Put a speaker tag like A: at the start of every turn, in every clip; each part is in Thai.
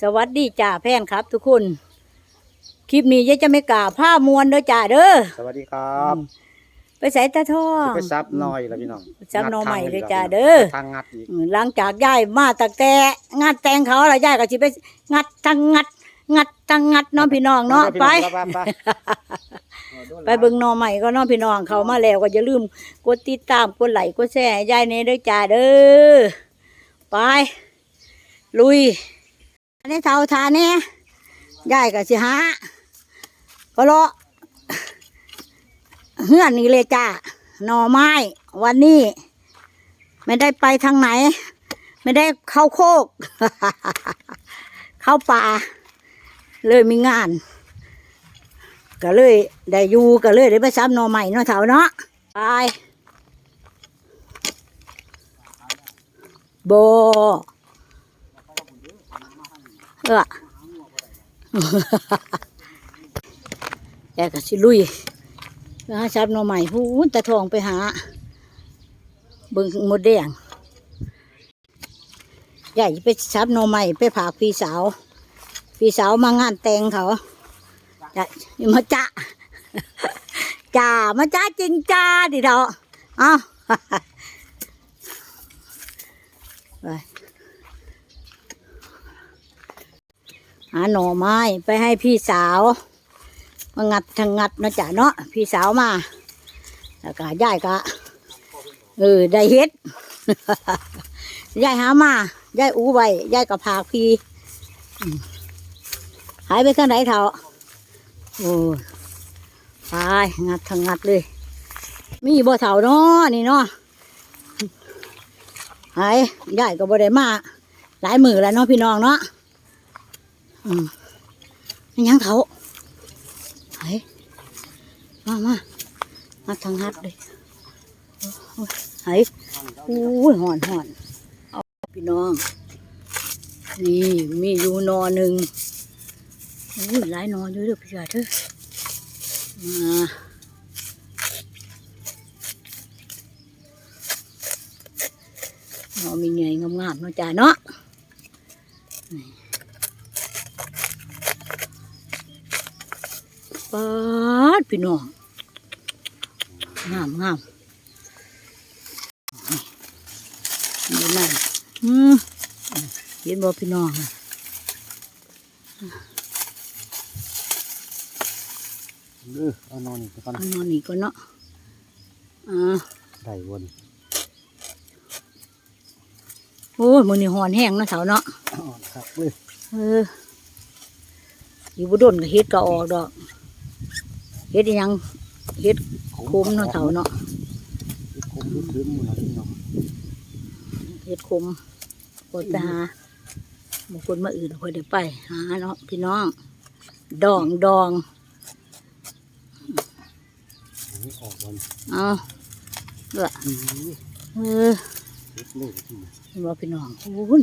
A: สวัสดีจ่าแพนครับ ทุกคน คลิปนี้ยายจะไม่กล่าวผ้ามวนเด้อจ่าเด้อ
B: สวัสดีครับ
A: ไปใส่ตาท่อ
B: ไปซับหน่อยแล้วพี่น้อง
A: ซับหน่อใหม่
B: งั
A: เลย
B: ทง
A: จ้า
B: อีก
A: เด้อ
B: ทางงัดอีก
A: อืมหลังจากย้ายมาตะแกงานแต่งเขาละย้ายก็สิไปงัดทั้งงัด งัดทั้งงัดเน้องพี่น้องเนาะไป
B: ไปไป
A: ไปเบิ่งหน่อใหม่ก็เน้องพี่น้องเขามาแล้วก็อย่าลืมกดติดตามกดไลค์กดแชร์ให้ยายเนเด้อจ้าเด้อไป ลุย อันนี้เท่าทานเนี่ยยายก็สิหาก็เลาะเฮือนนี่เลยจ้าหน่อไม้ วันนี้ ไม่ได้ไปทางไหน ไม่ได้เข้าโคก เข้าป่า เลยมีงาน ก็เลยได้อยู่ก็เลยได้ไปซ้ำหน่อใหม่เนาะเถาเนาะไปโบ เออแกก็สิลุยไปหาซ้ำหน่อใหม่หูตะทองไปหา เบิ่งหมดแดงใหญ่ไปซับหน่อใหม่ไปผากพี่สาว พี่สาวมางานแต่งเขาจะมาจ้าจ้ามาจ้าจริงจ้าดิเถอะเอาไป หาหน่อไม้ไปให้พี่สาวมางัดทางงัดนะจ๊ะเนาะพี่สาวมา แล้วก็ยายก็เออได้เฮ็ดยายหามายายอู้ไว้ยายก็พาพี่หายไปทางไหนเถอะโอ้ยไปงัดทางงัดเลย มีบ่เถาเนาะนี่เนาะหายยายก็บ่ได้มาหลายมือแล้วเนาะพี่น้องเนาะ อืมยังเถาหายมามางัดทางงัดเลยไหายอู้ยหอนหอนเอาพี่น้อง นี่มีอยู่นอหนึ่งอู้ยหลายนอนอยู่เด้อพี่ชายเถอะมาหนอมีใหญ่งามๆเนาะจ้าเนาะ ปาดพี่น้องงามงามนี่นั่นอืมเห็นบ่พี่น้องอะ
B: เออเอานอนอีกก่อน
A: เอานอนนี่ก่อนเนาะอ่า
B: ได้วน
A: โอ้ยมือนี่หอนแห้งเนาะเสาเนาะ
B: อ่อนครับเลย
A: เอออยู่บ่ดนก็เฮ็ดก็ออกดอก เฮ็ดอิหยังเฮ็ดโคมเนาะเสาเนาะ
B: เฮ็ดคมลึกซึ้งหมดแล้วพี่น้อง
A: เฮ็ดโคมกดไปหาบางคนมาอื่นค่อยได้ไป หาเนาะพี่น้อง ดองดอง
B: อันนี้ออกวัน
A: เอาเออ
B: อือ
A: เออ
B: เฮ็ดเลยพี่น้อง
A: เห็นบ่พี่น้องโอ้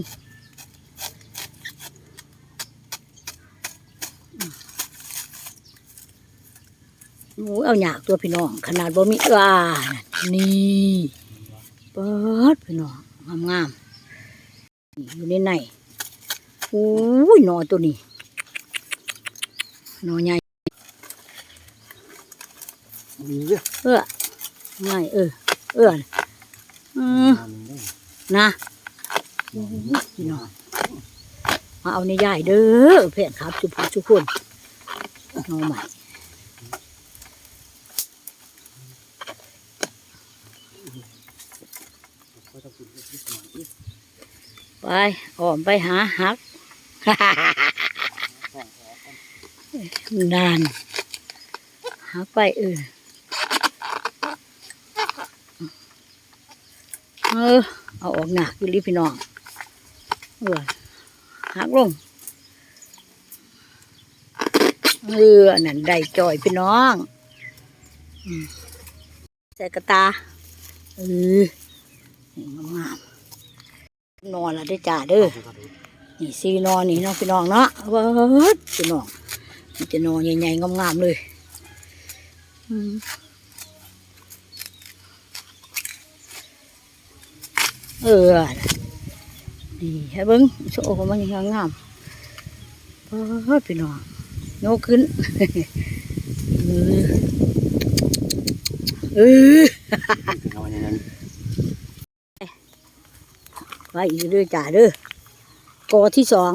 A: โอ้ยเอาหยากตัวพี่น้อง ขนาดบ่มีอ่านี่เปิดพี่น้องงามงามๆนี่อยู่ในในโอ้ยหนอตัวนี้หนอใหญ่
B: มีเยอะ
A: เออง่ายเออ เอออืม
B: นอนหนึ่งได้
A: นะ
B: นอนหนึ่ง
A: พี่น้องมาเอาในยายเด้อเพื่อนครับทุกผู้ทุกคนน้องใหม่
B: ก็จะกินนิดหน่อยอีก
A: ไปออมไปหาหักนานหักไปเออเออ เอาออกหนักอยู่ลิพี่น้องเออหักลงเออนั่นได้จอยพี่น้องใส่กระตาเออ นี่งามๆนอนละได้อจ่าเด้อนี่ซีนอนนี่เน้องพี่น้องเนาะเวิร์ดพี่น้องมันจะนอนใหญ่ๆงามๆเลยอืมเออนี่ให้เบิ้งโชว์ของมันยังงามโอ้ยพี่น้องโยกขึ้นเออเออ
B: พี่น้องอย่างนั้น
A: ไปอีกด้อจ่าเด้อกอที่สอง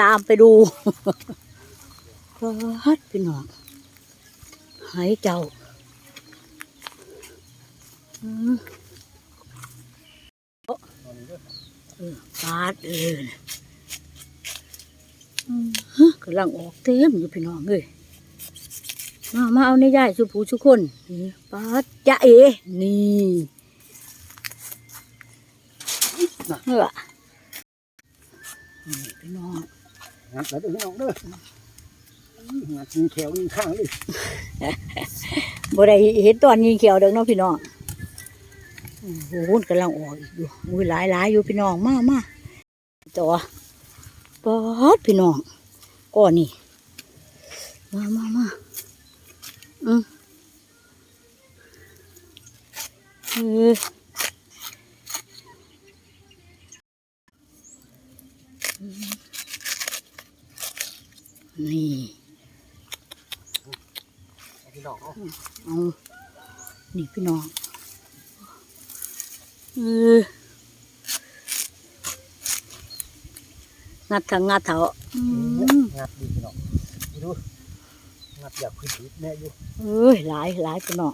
A: ตามไปดูพัดพี่น้องหายเจ้าปาดเออน่ะอืมฮะกำลังออกเต็มอยู่พี่น้องเลยมามาเอาในย่ายสุผูสุคนปาดจะเอ นี่ เฮ้อนี่พี่น้อง
B: งัดแล้วเด้อพี่น้องเด้องัดยิงแขวยิงข้างเลย
A: บ่ได้เห็นตอนยิงเขียวเด้อเนาะพี่น้องโอ้โหกำลังออกอีกอยู่อุ้ยหลายหลายอยู่พี่น้องมามาจ่อปอดพี่น้องก้อนนี่มามามาอืมเออ นี่
B: พี่น้องเอา
A: เอานี่พี่น้องเอองัดทางงัดเถอะอืม
B: งัดดีพี่น้องดูงัดอยากขึ้นผิดแน่อยู่
A: เอ้ยหลายหลายพี่น้อง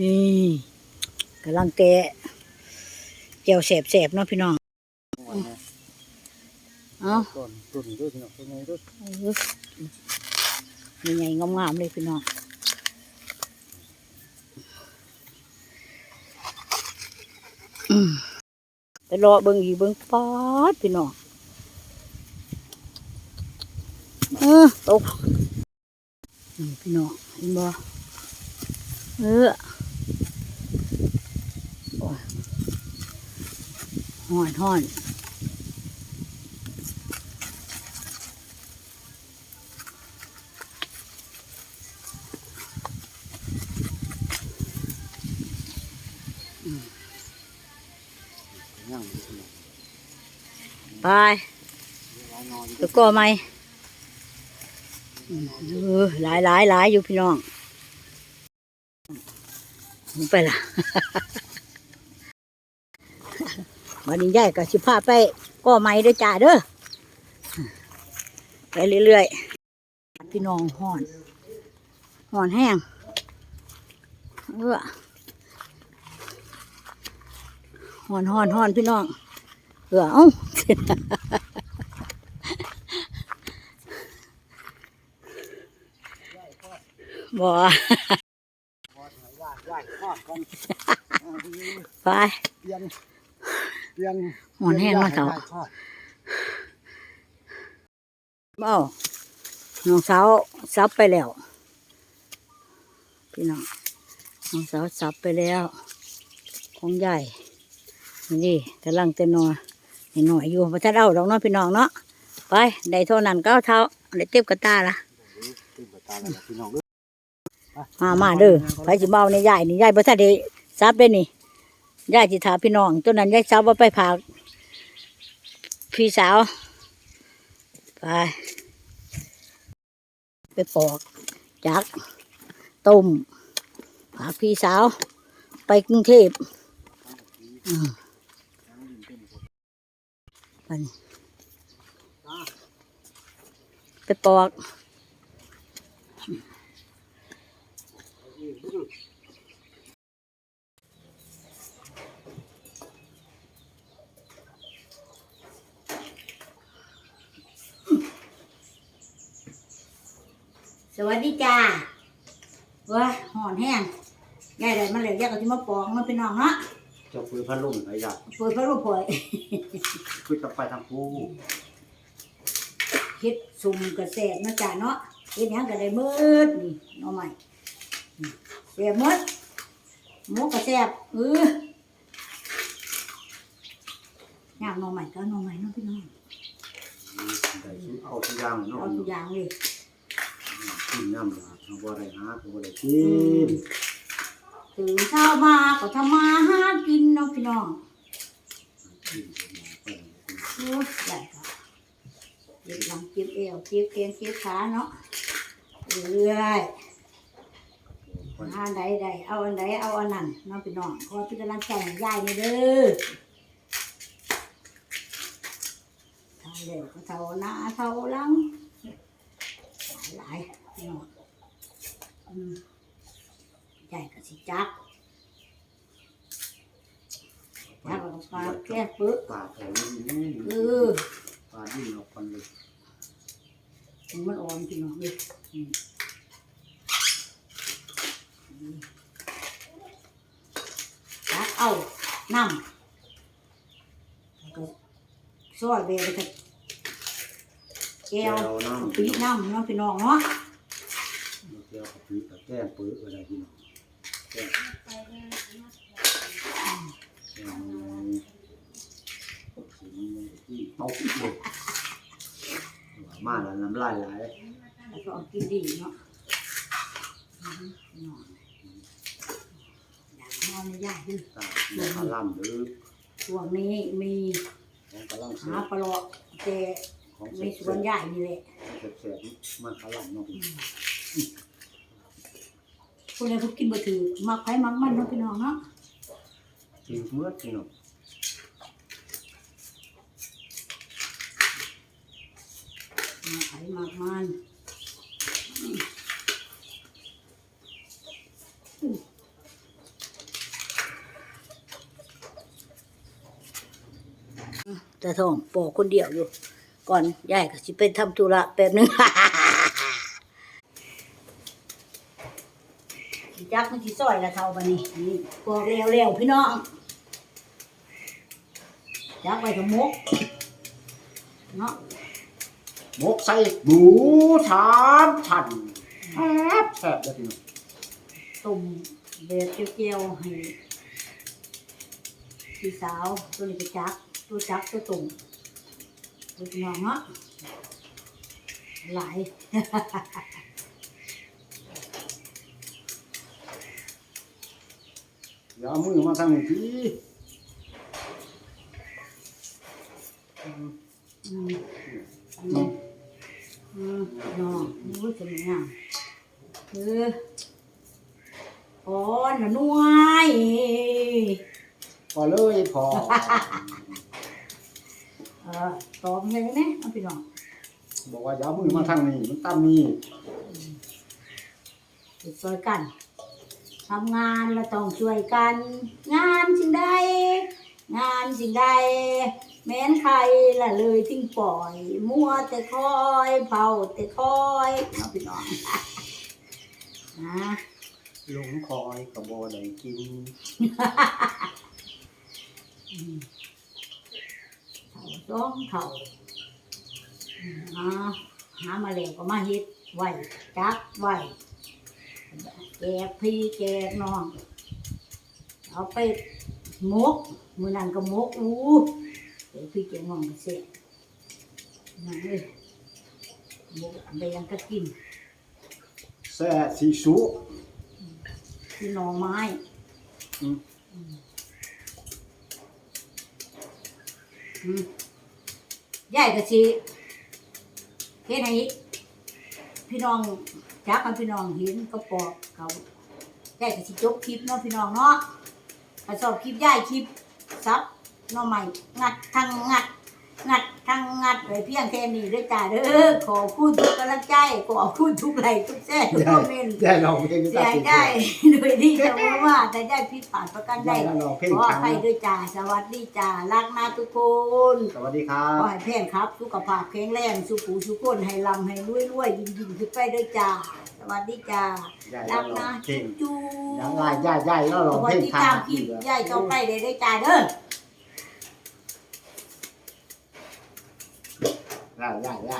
A: นี่กำลังแกะเจียวแสบๆเนาะพี่น้องเอา
B: ต้นต้นด้วยพี่น้องต้นไงด้วย
A: มีไงงามๆเลยพี่น้องอืมไปรอเบิ่งอีกเบิ่งป๊าดพี่น้องเออตกนี่พี่น้องเห็นบ่เออโอ้ย หอนหอน
B: ย่างพี่น้อง
A: ไป
B: ร้านนอน
A: ตะก้อไหมเออหลายหลายหลายอยู่พี่น้องลงไปละ วันนี้ยายกับสิพาไปก้อไม้ด้อจ้าเด้อไปเรื่อยๆพี่น้องห่อนห่อนแห้งเออห่อนห่อนห่อนพี่น้องเออเอ้าบ่ไป หอนแห้งมาเถอะ
B: ทอด
A: เอ้าน้องสาวซับไปแล้ว พี่น้องน้องสาวซับไปแล้ว ของใหญ่นี่กำลังเต้นนอนหน่อยอยู่พระท่านเอาดอกเน้องพี่น้องเนาะไปได้เท่านั้นก็เอาเท้าได้เต็บกระตาละ
B: ขึ้นไปตาแล้วพี่น้องเด้อ
A: มามาเด้อไปสิเมาในยายนี่ยายพระท่านได้ซับได้นี่ ยายจิถาพี่น้องตัวนั้นยายซับว่าไปผาพี่สาวไปไปปอกจักต้มผาพี่สาว ไปกรุงเทพไปไปปอก วัสดีจ้าเว้ยหอนแห้งยายได้มาเลยยายก็จะมาปอกมาเป็นน้องเนาะ
B: เจ้าปืนพัดลมไอ้ยา
A: เปิดพระรูปผอย
B: คุยกับไปทางผู้
A: เฮ็ดซุ่มกระแสบนะจ้าเนาะเฮ็ดหยังก็ได้เบิดนี่หน้องใหม่แสบหมดหมกกระแสบเออย่างหน้องใหม่ก็หน้องใหม่เนาะพี่น้อง
B: เอาทุกอย่างเนาะ
A: เอาทุกอย่างเลย
B: กินน้ำละเอาบ่ได้หาก็บ่ได้กิน
A: ตื่นเช้ามาก็ทำมาหากินเนาะพี่น้องโอ้ยได้ค่ะเจ็บหลังเจ็บเอวเจ็บแขนเจ็บขาเนาะเรื่อยหาใดใดเอาอันใดเอาอันนั้นเนาะพี่น้องขอเป็นกำลังใจให้ยายนี่เด้อเท่าเร็วก็เท่าหน้าเท่าหลังหลาย พี่น้องอืมยายก็สิจักจักแล้วก็ปาดแก้ปึ๊ก
B: ปาดแถวนี้นี่
A: เออ
B: ปาดนี่ออกคนเลย
A: ถึงมันอ่อนพี่น้องเลยอืมจักเอาน้ำแล้วก็ซอยเบลกับแก้ว
B: น้ำ
A: ปีน้ำเนาะพี่น้องเนาะ
B: แก้วกับปีกับแก้มปื้ออะไรพี่น้องแก้มแก้มที่เต้าปิดเลยมาแล้วน้ำลายไหล
A: แล้วก็กินดีเนาะอืมพี่น้องอยากนอนไม่ยากดิ
B: ตาหน้าล่ำหรือ
A: ช่วนี้มีหาปลาเลาะแต่มี
B: สี
A: สวนใหญ่นี่แหละ
B: ยเสียมันกำลังเนาะ
A: พวกนี้พวกกินบ่ถือมักไผมักมันเนาะพี่น้องเนาะ
B: กินเมื่อพี่น้อง
A: มักไผมักมันแต่ท้องปอกคนเดียวอยู่ ก่อนยายก็สิไปทำธุระแป๊บหนึง จักมันสิซอยละเท่าบัดนี้นี่ปอกแล้วๆพี่น้องจักไว้กับมกเนาะ
B: มกใส่หมูสามชั้นแซ่บแซ่บเลยพี่น้อง
A: ต้มเบียดเจียวๆให้พี่สาวตัวนี้ก็จักตัวจักตัวตุ่มตัวน้องเนาะหลาย
B: อย่าเอามือมาทางนี้พี่
A: อืมอืมอืมน้องรู้จะมีอะคืออ่อนหน่วย
B: พอเลยพอ
A: เออตอบยังไงนะพี่น้อง
B: บอกว่าอย่าเอามือมาทางนี้มันตั้มนี่
A: ไปช่วยกัน ทำงานแล้วต้องช่วยกัน งานสิ่งใดงานสิ่งใด แม้นใครละเลยทิ้งปล่อย มัวแต่คอยเผาแต่คอยเอาพี่น้องนะ
B: ลงคอยกระบอได้กิน
A: อืมเผาต้องเผาอืมหาหามาแล้วก็มาเฮ็ดไว้จักไว้ แจกพี่แจกน้อง เอาไปมกมือนั่นก็มกอู้เดี๋ยวพี่แกงน้องก็เสียนั่นเลยมกไปยังก็กิน
B: แซ่สีสุ
A: คือหน่อไม้
B: อืม
A: อืมยายก็สิเฮ็ดให้พี่น้อง จักกับพี่น้องเห็นก็ปอกเขายายก็สิจบคลิปเนาะพี่น้องเนาะถ้าชอบคลิปยายคลิปซับน้อไม้งัดทั้งงัดงัด ทั้งงัดไว้เพียงแค่นี้ด้วยจ้าเด้อขอพูดทุกกำลังใจขอพูดทุกไลค์ทุกแซ่ทุกคอมเมนต์
B: ได้ลองเพลง
A: เสียได้โดยที่จะรู้ว่าแต่ได้ผิดพลาดประกันใด
B: ได้ลองเพลง
A: ขอ
B: ค
A: อ
B: รั้ง
A: ภัยด้วยจ้าสวัสดีจ้ารักนาทุกคน
B: สวัสดีครั
A: ขอบให้แพงครับสุขภาพแข็งแรงสุขูสุขคนให้ลำให้รวยรวยยิ่งยิ่งขึ้นไปด้วยจ้าสวัสดีจ้า
B: ได้
A: รัก
B: ลอ
A: นะ
B: งเพลง
A: จู
B: ยังไงย่าย่าแล้วลอง
A: ขอ
B: เพลง
A: ติด
B: ครั้
A: ตางมคลิปยายต่อไปเลยด้วยจ้าเด้อ
B: ย่าย่าย่า